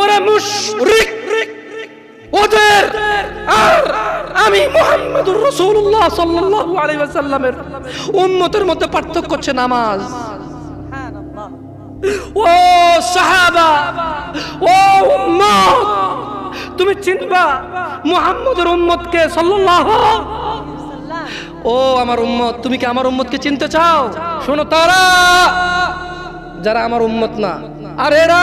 ওরা মুশরিক। ওদের আর আমি মুহাম্মদুর রাসূলুল্লাহ সাল্লাল্লাহু আলাইহি ওয়াসাল্লামের উম্মতের মধ্যে পার্থক্য হচ্ছে নামাজ। ও সাহাবা, ও উম্মত, তুমি চিনবা মুহাম্মদের উম্মতকে সাল্লাল্লাহু ও আমার উম্মত, তুমি কি আমার উম্মতকে চিনতে চাও? শোনো তারা, যারা আমার উম্মত না, আর এরা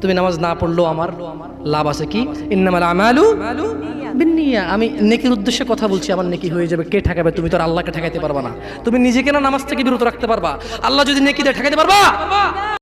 তুমি নামাজ না পড়লেও আমার লাভ আছে কি? আমি নেকির উদ্দেশ্যে কথা বলছি, আমার নেকি হয়ে যাবে। কে ঠেকাবে? তুমি তো আর আল্লাহকে ঠেকাইতে পারবা না। তুমি নিজেকে না নামাজ থেকে বিরত রাখতে পারবা। আল্লাহ যদি নেকি দিয়ে ঠেকাইতে পারবা?